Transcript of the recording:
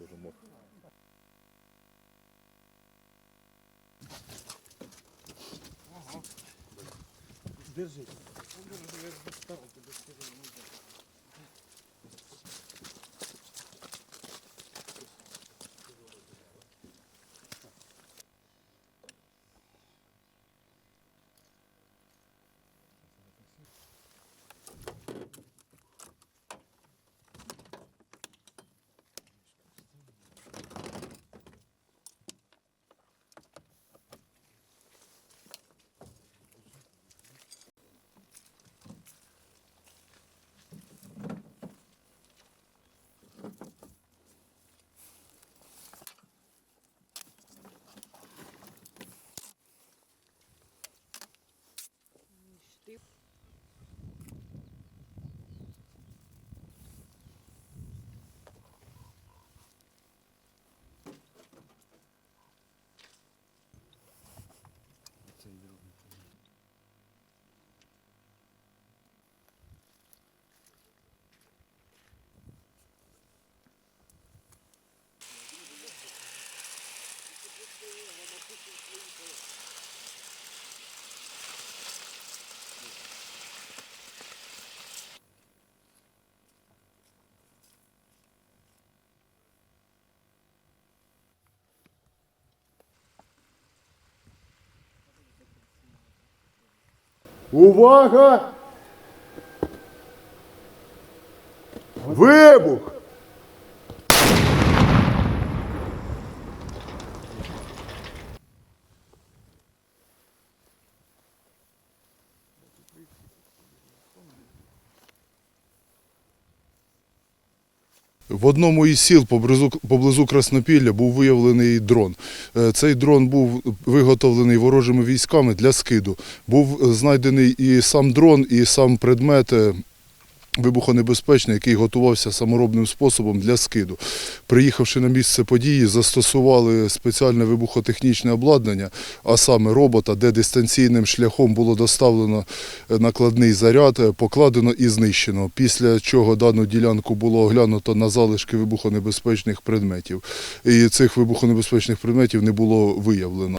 теж мох. Держи. Держи, я старый, тебе скажу, не Увага! Вибух! В одному із сіл поблизу, поблизу Краснопілля був виявлений дрон. Е, Цей дрон був виготовлений ворожими військами для скиду. Був е, знайдений і сам дрон, і сам предмет е, вибухонебезпечний, який готувався саморобним способом для скиду. Приїхавши на місце події, застосували спеціальне вибухотехнічне обладнання, а саме робота, де дистанційним шляхом було доставлено е, накладний заряд, е, покладено і знищено. Після чого дану ділянку було оглянуто на залишки вибухонебезпечних предметів. І цих вибухонебезпечних предметів не було виявлено.